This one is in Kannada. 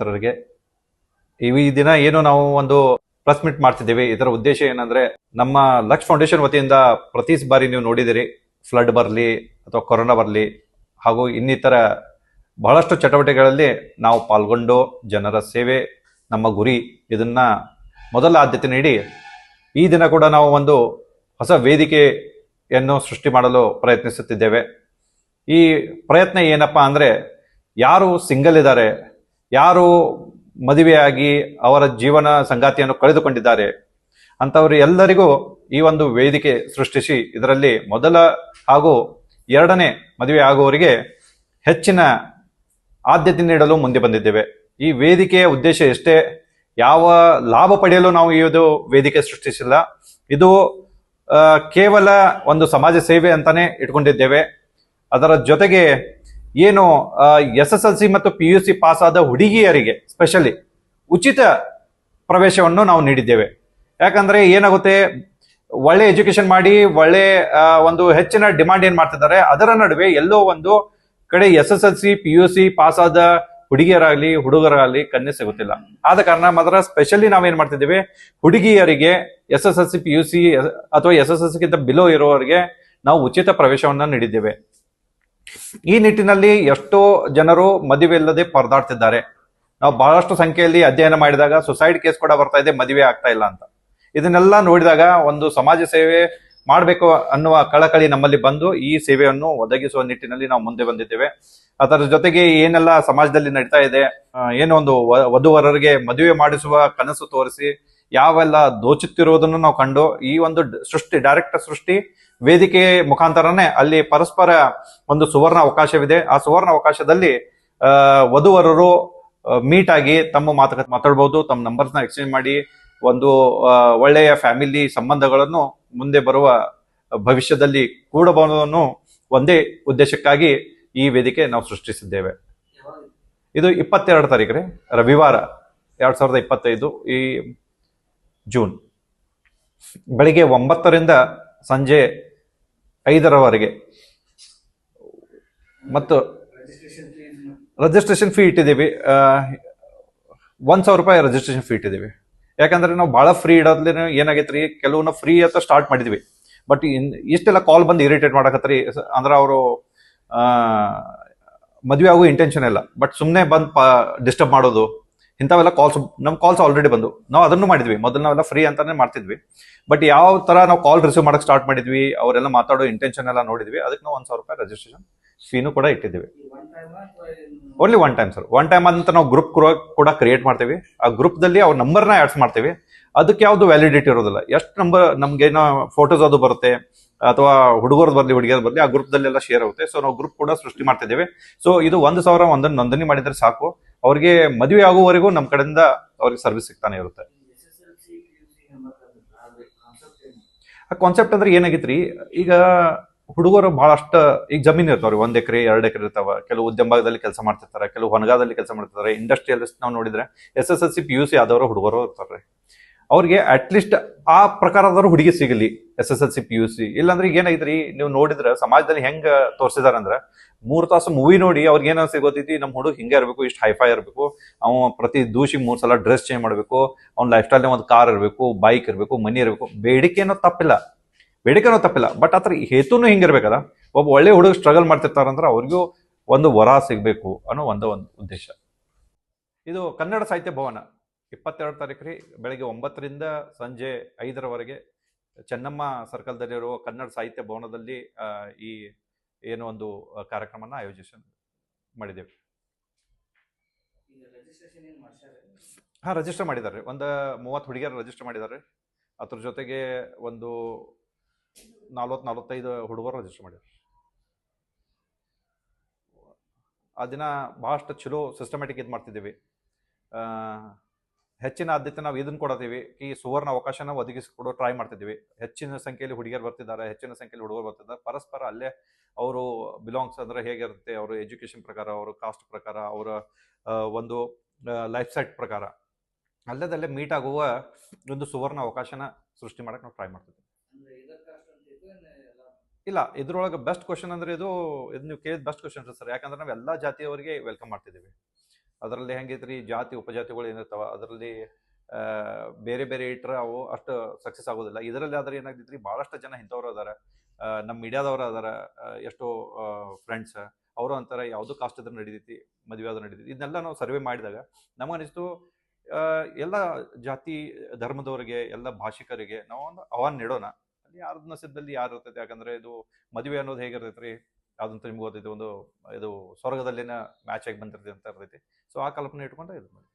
ಮಿತ್ರರಿಗೆ ಈ ದಿನ ಏನು ನಾವು ಒಂದು ಪ್ರೆಸ್ ಮೀಟ್ ಮಾಡ್ತಿದ್ದೀವಿ. ಇದರ ಉದ್ದೇಶ ಏನಂದ್ರೆ, ನಮ್ಮ ಲಕ್ಷ್ ಫೌಂಡೇಶನ್ ವತಿಯಿಂದ ಪ್ರತಿ ಬಾರಿ ನೀವು ನೋಡಿದಿರಿ, ಫ್ಲಡ್ ಬರಲಿ ಅಥವಾ ಕೊರೋನಾ ಬರಲಿ, ಹಾಗೂ ಇನ್ನಿತರ ಬಹಳಷ್ಟು ಚಟುವಟಿಕೆಗಳಲ್ಲಿ ನಾವು ಪಾಲ್ಗೊಂಡು ಜನರ ಸೇವೆ, ನಮ್ಮ ಗುರಿ, ಇದನ್ನ ಮೊದಲ ಆದ್ಯತೆ ನೀಡಿ, ಈ ದಿನ ಕೂಡ ನಾವು ಒಂದು ಹೊಸ ವೇದಿಕೆಯನ್ನು ಸೃಷ್ಟಿ ಮಾಡಲು ಪ್ರಯತ್ನಿಸುತ್ತಿದ್ದೇವೆ. ಈ ಪ್ರಯತ್ನ ಏನಪ್ಪಾ ಅಂದ್ರೆ, ಯಾರು ಸಿಂಗಲ್ ಇದ್ದಾರೆ ಯಾರು ಮದುವೆಯಾಗಿ ಅವರ ಜೀವನ ಸಂಗಾತಿಯನ್ನು ಕಳೆದುಕೊಂಡಿದ್ದಾರೆ ಅಂಥವರು ಎಲ್ಲರಿಗೂ ಈ ಒಂದು ವೇದಿಕೆ ಸೃಷ್ಟಿಸಿ ಇದರಲ್ಲಿ ಮೊದಲ ಹಾಗೂ ಎರಡನೇ ಮದುವೆ ಆಗುವವರಿಗೆ ಹೆಚ್ಚಿನ ಆದ್ಯತೆ ನೀಡಲು ಮುಂದೆ ಬಂದಿದ್ದೇವೆ. ಈ ವೇದಿಕೆಯ ಉದ್ದೇಶ ಎಷ್ಟೇ ಯಾವ ಲಾಭ ಪಡೆಯಲು ನಾವು ಈ ಒಂದು ವೇದಿಕೆ ಸೃಷ್ಟಿಸಿಲ್ಲ. ಇದು ಕೇವಲ ಒಂದು ಸಮಾಜ ಸೇವೆ ಅಂತಾನೆ ಇಟ್ಕೊಂಡಿದ್ದೇವೆ. ಅದರ ಜೊತೆಗೆ ಏನು ಎಸ್ ಎಸ್ ಎಲ್ ಸಿ ಮತ್ತು ಪಿ ಯು ಸಿ ಪಾಸ್ ಆದ ಹುಡುಗಿಯರಿಗೆ ಸ್ಪೆಷಲಿ ಉಚಿತ ಪ್ರವೇಶವನ್ನು ನಾವು ನೀಡಿದ್ದೇವೆ. ಯಾಕಂದ್ರೆ ಏನಾಗುತ್ತೆ, ಒಳ್ಳೆ ಎಜುಕೇಶನ್ ಮಾಡಿ, ಒಳ್ಳೆ ಒಂದು ಹೆಚ್ಚಿನ ಡಿಮಾಂಡ್ ಏನ್ ಮಾಡ್ತಿದ್ದಾರೆ, ಅದರ ನಡುವೆ ಎಲ್ಲೋ ಒಂದು ಕಡೆ S S L C P U C pass ಆದ ಹುಡುಗಿಯರಾಗಲಿ, ಹುಡುಗರಾಗಲಿ ಕನ್ಯೆ ಸಿಗುತ್ತಿಲ್ಲ. ಆದ ಕಾರಣ ಮಾತ್ರ ಸ್ಪೆಷಲಿ ನಾವೇನ್ ಮಾಡ್ತಿದ್ದೇವೆ, ಹುಡುಗಿಯರಿಗೆ S S L C P U C ಅಥವಾ ಎಸ್ ಎಸ್ ಎಲ್ ಸಿಗಿಂತ ಬಿಲೋ ಇರೋರಿಗೆ ನಾವು ಉಚಿತ ಪ್ರವೇಶವನ್ನು ನೀಡಿದ್ದೇವೆ. ಈ ನಿಟ್ಟಿನಲ್ಲಿ ಎಷ್ಟೋ ಜನರು ಮದುವೆ ಇಲ್ಲದೆ ಪರದಾಡ್ತಿದ್ದಾರೆ. ನಾವು ಬಹಳಷ್ಟು ಸಂಖ್ಯೆಯಲ್ಲಿ ಅಧ್ಯಯನ ಮಾಡಿದಾಗ ಸುಸೈಡ್ ಕೇಸ್ ಕೂಡ ಬರ್ತಾ ಇದೆ, ಮದುವೆ ಆಗ್ತಾ ಇಲ್ಲ ಅಂತ. ಇದನ್ನೆಲ್ಲ ನೋಡಿದಾಗ ಒಂದು ಸಮಾಜ ಸೇವೆ ಮಾಡಬೇಕು ಅನ್ನುವ ಕಳಕಳಿ ನಮ್ಮಲ್ಲಿ ಬಂದು ಈ ಸೇವೆಯನ್ನು ಒದಗಿಸುವ ನಿಟ್ಟಿನಲ್ಲಿ ನಾವು ಮುಂದೆ ಬಂದಿದ್ದೇವೆ. ಅದರ ಜೊತೆಗೆ ಏನೆಲ್ಲ ಸಮಾಜದಲ್ಲಿ ನಡೀತಾ ಇದೆ ಏನೋ ಒಂದು ವಧುವರರಿಗೆ ಮದುವೆ ಮಾಡಿಸುವ ಕನಸು ತೋರಿಸಿ, ಯಾವೆಲ್ಲ ದೋಚುತ್ತಿರುವುದನ್ನು ನಾವು ಕಂಡು ಈ ಒಂದು ಸೃಷ್ಟಿ, ಡೈರೆಕ್ಟ್ ಸೃಷ್ಟಿ ವೇದಿಕೆ ಮುಖಾಂತರನೇ ಅಲ್ಲಿ ಪರಸ್ಪರ ಒಂದು ಸುವರ್ಣ ಅವಕಾಶವಿದೆ. ಆ ಸುವರ್ಣ ಅವಕಾಶದಲ್ಲಿ ವಧುವರರು ಮೀಟ್ ಆಗಿ ತಮ್ಮ ಮಾತುಕತೆ ಮಾತಾಡ್ಬೋದು, ತಮ್ಮ ನಂಬರ್ಸ್ನ ಎಕ್ಸ್ಚೇಂಜ್ ಮಾಡಿ, ಒಂದು ಒಳ್ಳೆಯ ಫ್ಯಾಮಿಲಿ ಸಂಬಂಧಗಳನ್ನು ಮುಂದೆ ಬರುವ ಭವಿಷ್ಯದಲ್ಲಿ ಕೂಡಬಹುದನ್ನು ಒಂದೇ ಉದ್ದೇಶಕ್ಕಾಗಿ ಈ ವೇದಿಕೆ ನಾವು ಸೃಷ್ಟಿಸಿದ್ದೇವೆ. ಇದು ಇಪ್ಪತ್ತೆರಡು ತಾರೀಕು ರೀ, ರವಿವಾರ ಎರಡ್ ಸಾವಿರದ ಇಪ್ಪತ್ತೈದು ಈ ಜೂನ್ ಬೆಳಿಗ್ಗೆ ಒಂಬತ್ತರಿಂದ ಸಂಜೆ ಐದರವರೆಗೆ. ಮತ್ತು ರಿಜಿಸ್ಟ್ರೇಷನ್ ಫೀ ಇಟ್ಟಿದ್ದೀವಿ. ಒಂದು ಸಾವಿರ ರೂಪಾಯಿ ರಿಜಿಸ್ಟ್ರೇಷನ್ ಫೀ ಇಟ್ಟಿದ್ದೀವಿ. ಯಾಕಂದ್ರೆ ನಾವು ಭಾಳ ಫ್ರೀ ಇಡೋದ್ಲಿ ಏನಾಗೈತೆ ರೀ ಕೆಲವನ್ನ ಫ್ರೀ ಅಂತ ಸ್ಟಾರ್ಟ್ ಮಾಡಿದ್ವಿ. ಬಟ್ ಇಷ್ಟೆಲ್ಲ ಕಾಲ್ ಬಂದು ಇರಿಟೇಟ್ ಮಾಡಕತ್ರಿ. ಅಂದ್ರೆ ಅವರು ಮದುವೆ ಆಗೋ ಇಂಟೆನ್ಷನ್ ಇಲ್ಲ. ಬಟ್ ಸುಮ್ಮನೆ ಬಂದು ಡಿಸ್ಟರ್ಬ್ ಮಾಡೋದು ಇಂಥವೆಲ್ಲ ಕಾಲ್ಸ್ ನಮ್ಮ ಕಾಲ್ಸ್ ಆಲ್ರೆಡಿ ಬಂದು. ನಾವು ಅದನ್ನು ಮಾಡಿದ್ವಿ. ಮೊದಲು ನಾವೆಲ್ಲ ಫ್ರೀ ಅಂತಾನೆ ಮಾಡ್ತಿದ್ವಿ. ಬಟ್ ಯಾವ ತರ ನಾವು ಕಾಲ್ ರಿಸೀವ್ ಮಾಡಕ್ಕೆ ಸ್ಟಾರ್ಟ್ ಮಾಡಿದ್ವಿ, ಅವರೆಲ್ಲ ಮಾತಾಡೋ ಇಂಟೆನ್ಷನ್ ಎಲ್ಲ ನೋಡಿದ್ವಿ. ಅದಕ್ಕೆ ನಾವು ಒಂದ್ ಸಾವಿರ ರೂಪಾಯಿ ರಿಜಿಸ್ಟ್ರೇಷನ್ ಫೀನು ಕೂಡ ಇಟ್ಟಿದ್ವಿ only one time sir one time ಅಂತ ನಾವು ಗ್ರೂಪ್ ಕೂಡ ಕ್ರಿಯೇಟ್ ಮಾಡ್ತೀವಿ. ಆ ಗ್ರೂಪ್ ದಲ್ಲಿ ಅವ್ರ ನಂಬರ್ನ ಆಡ್ಸ್ ಮಾಡ್ತೀವಿ. ಅದಕ್ಕೆ ಯಾವ್ದು ವ್ಯಾಲಿಡಿಟಿ ಇರೋದಿಲ್ಲ. ಎಷ್ಟು ನಂಬರ್ ನಮ್ಗೆ ಏನೋ ಫೋಟೋಸ್ ಅದು ಬರುತ್ತೆ, ಅಥವಾ ಹುಡುಗರದ್ದು ಬರಲಿ ಹುಡುಗಿಯರ್ ಬರಲಿ, ಆ ಗ್ರೂಪ್ ಎಲ್ಲ ಶೇರ್ ಆಗುತ್ತೆ. ಸೊ ನಾವು ಗ್ರೂಪ್ ಕೂಡ ಸೃಷ್ಟಿ ಮಾಡ್ತಿದ್ದೇವೆ. ಸೊ ಇದು ಒಂದು ಸಾವಿರ ಒಂದನ್ನು ನೋಂದಣಿ ಮಾಡಿದ್ರೆ ಸಾಕು. ಅವ್ರಿಗೆ ಮದುವೆ ಆಗುವವರೆಗೂ ನಮ್ಮ ಕಡೆಯಿಂದ ಅವ್ರಿಗೆ ಸರ್ವಿಸ್ ಸಿಗ್ತಾನೆ ಇರುತ್ತೆ. ಆ ಕಾನ್ಸೆಪ್ಟ್ ಅಂದ್ರೆ ಏನಾಗಿತ್ರಿ? ಈಗ ಹುಡುಗರು ಬಹಳಷ್ಟು, ಈಗ ಜಮೀನು ಇರ್ತಾವ್ರಿ ಒಂದ್ ಎಕರೆ, ಎರಡು ಎಕರೆ ಇರ್ತಾವ. ಕೆಲವು ಉದ್ಯಮದಲ್ಲಿ ಕೆಲಸ ಮಾಡ್ತಿರ್ತಾರೆ, ಕೆಲವು ಹೊನಗಾದಲ್ಲಿ ಕೆಲಸ ಮಾಡ್ತಿರ್ತಾರೆ. ಇಂಡಸ್ಟ್ರಿಯಲಿಸ್ಟ್ ನಾವು ನೋಡಿದ್ರೆ S S L C P U C ಆದವರು ಹುಡುಗರು ಇರ್ತಾರೆ. ಅವ್ರಿಗೆ ಅಟ್ಲೀಸ್ಟ್ ಆ ಪ್ರಕಾರದವರು ಹುಡುಗಿ ಸಿಗಲಿ. S S L C P U C ಇಲ್ಲಾಂದ್ರೆ ಈಗ ಏನಾಗಿದ್ರಿ ನೀವು ನೋಡಿದ್ರೆ ಸಮಾಜದಲ್ಲಿ ಹೆಂಗ ತೋರಿಸಿದಾರೆ ಅಂದ್ರೆ ಮೂರ್ ತಾಸು ಮೂವಿ ನೋಡಿ ಅವ್ರಿಗೆ ಏನಾದ್ರು ಸಿಗೋತೈತಿ ನಮ್ಮ ಹುಡುಗ ಹಿಂಗೆ ಇರಬೇಕು, ಇಷ್ಟು ಹೈಫೈ ಇರಬೇಕು. ಅವ ಪ್ರತಿ ದೂಷಿ ಮೂರ್ ಸಲ ಡ್ರೆಸ್ ಚೇಂಜ್ ಮಾಡಬೇಕು. ಅವ್ನ ಲೈಫ್ ಸ್ಟೈಲ್ ಒಂದು ಕಾರ್ ಇರಬೇಕು ಬೈಕ್ ಇರಬೇಕು ಮನಿ ಇರಬೇಕು. ಬೇಡಿಕೆನೋ ತಪ್ಪಿಲ್ಲ. ಬೇಡಿಕೆನೋ ತಪ್ಪಿಲ್ಲ. ಬಟ್ ಅದ್ರ ಹೇತುನು ಹಿಂಗಿರ್ಬೇಕಲ್ಲ ಒಬ್ಬ ಒಳ್ಳೆ ಹುಡುಗ ಸ್ಟ್ರಗಲ್ ಮಾಡ್ತಿರ್ತಾರಂದ್ರೆ ಅವ್ರಿಗೂ ಒಂದು ವರ ಸಿಗಬೇಕು ಅನ್ನೋ ಒಂದು ಒಂದು ಉದ್ದೇಶ. ಇದು ಕನ್ನಡ ಸಾಹಿತ್ಯ ಭವನ. ಇಪ್ಪತ್ತೆರಡು ತಾರೀಕು ರೀ, ಬೆಳಗ್ಗೆ ಒಂಬತ್ತರಿಂದ ಸಂಜೆ ಐದರವರೆಗೆ ಚೆನ್ನಮ್ಮ ಸರ್ಕಲ್ದಲ್ಲಿರುವ ಕನ್ನಡ ಸಾಹಿತ್ಯ ಭವನದಲ್ಲಿ ಈ ಏನು ಒಂದು ಕಾರ್ಯಕ್ರಮನ ಆಯೋಜಿಸ, ಮಾಡಿದ್ದೇವೆ. ಹಾಂ ರಿಜಿಸ್ಟರ್ ಮಾಡಿದ್ದಾರೆ. ಒಂದು ಮೂವತ್ತು ಹುಡುಗಿಯರು ರಿಜಿಸ್ಟರ್ ಮಾಡಿದ್ದಾರೆ. ಅದ್ರ ಜೊತೆಗೆ ಒಂದು ನಲ್ವತ್ತು ನಲ್ವತ್ತೈದು ಹುಡುಗರು ರಿಜಿಸ್ಟರ್ ಮಾಡಿದ್ದಾರೆ. ಆ ದಿನ ಭಾಳಷ್ಟು ಚಲೋ ಸಿಸ್ಟಮ್ಯಾಟಿಕ್ ಇದು ಮಾಡ್ತಿದ್ದೀವಿ. ಹೆಚ್ಚಿನ ಆದ್ಯತೆ ನಾವು ಇದನ್ನು ಕೊಡತೀವಿ. ಈ ಸುವರ್ಣ ಅವಕಾಶನ ಒದಗಿಸಿಕೊಡೋ ಟ್ರೈ ಮಾಡ್ತಿದ್ದೀವಿ. ಹೆಚ್ಚಿನ ಸಂಖ್ಯೆಯಲ್ಲಿ ಹುಡುಗಿಯರು ಬರ್ತಿದ್ದಾರೆ ಹೆಚ್ಚಿನ ಸಂಖ್ಯೆಯಲ್ಲಿ ಹುಡುಗರು ಬರ್ತಿದ್ದಾರೆ. ಪರಸ್ಪರ ಅಲ್ಲೇ ಅವರು ಬಿಲಾಂಗ್ಸ್ ಅಂದರೆ ಹೇಗಿರುತ್ತೆ ಅವರು ಎಜುಕೇಷನ್ ಪ್ರಕಾರ ಅವರು ಕಾಸ್ಟ್ ಪ್ರಕಾರ ಅವರ ಒಂದು ಲೈಫ್ ಸೆಟ್ ಪ್ರಕಾರ. ಅಲ್ಲದಲ್ಲೇ ಮೀಟ್ ಆಗುವ ಒಂದು ಸುವರ್ಣ ಅವಕಾಶನ ಸೃಷ್ಟಿ ಮಾಡಕ್ಕೆ ನಾವು ಟ್ರೈ ಮಾಡ್ತಿದ್ದೀವಿ. ಇಲ್ಲ ಇದ್ರೊಳಗೆ ಬೆಸ್ಟ್ ಕ್ವಶನ್ ಅಂದ್ರೆ ಇದು ಇದು ನೀವು ಕೇಳಿದ ಬೆಸ್ಟ್ ಕ್ವಶನ್ ಸರ್. ಯಾಕಂದ್ರೆ ನಾವು ಎಲ್ಲ ಜಾತಿಯವರಿಗೆ ವೆಲ್ಕಮ್ ಮಾಡ್ತಿದ್ದೀವಿ. ಅದರಲ್ಲಿ ಹೆಂಗೈತ್ರಿ, ಜಾತಿ, ಉಪಜಾತಿಗಳು ಏನಿರ್ತಾವ, ಅದರಲ್ಲಿ ಬೇರೆ ಬೇರೆ ಇಟ್ಟರೆ ಅವು ಅಷ್ಟು ಸಕ್ಸಸ್ ಆಗೋದಿಲ್ಲ. ಇದರಲ್ಲಿ ಆದ್ರೆ ಏನಾಗ್ತೈತ್ರಿ ಭಾಳಷ್ಟು ಜನ ಇಂಥವ್ರು ಅದಾರ. ನಮ್ಮ ಮೀಡಿಯಾದವ್ರು ಅದಾರ ಎಷ್ಟೋ ಫ್ರೆಂಡ್ಸ್ ಅವರು ಅಂತಾರೆ, ಯಾವ್ದು ಕಾಸ್ಟ್ ಇದ್ರೆ ನಡೀತೈತಿ, ಮದುವೆ ಆದ್ರೂ ನಡೀತೈತಿ. ಇದನ್ನೆಲ್ಲ ನಾವು ಸರ್ವೆ ಮಾಡಿದಾಗ ನಮಗನಿಸ್ತು ಎಲ್ಲ ಜಾತಿ, ಧರ್ಮದವರಿಗೆ, ಎಲ್ಲ ಭಾಷಿಕರಿಗೆ ನಾವು ಒಂದು ಆಹ್ವಾನ ನೀಡೋಣ. ಅಲ್ಲಿ ಯಾರ ನಸೀಬದಲ್ಲಿ ಯಾರು ಇರ್ತೈತಿ ಯಾಕಂದ್ರೆ ಇದು ಮದುವೆ ಅನ್ನೋದು ಹೇಗಿರ್ತೈತ್ರಿ? ಅದಂತೂ ನಿಮ್ಗೆ ಒಂದು ಇದು ಸ್ವರ್ಗದಲ್ಲಿನ ಮ್ಯಾಚ್ ಆಗಿ ಬಂದಿರ್ತೀವಿ ಅಂತ ಇರ್ತೈತಿ ಸೊ ಆ ಕಲ್ಪನೆ ಇಟ್ಕೊಂಡು ಇದು ಮಾಡಿ.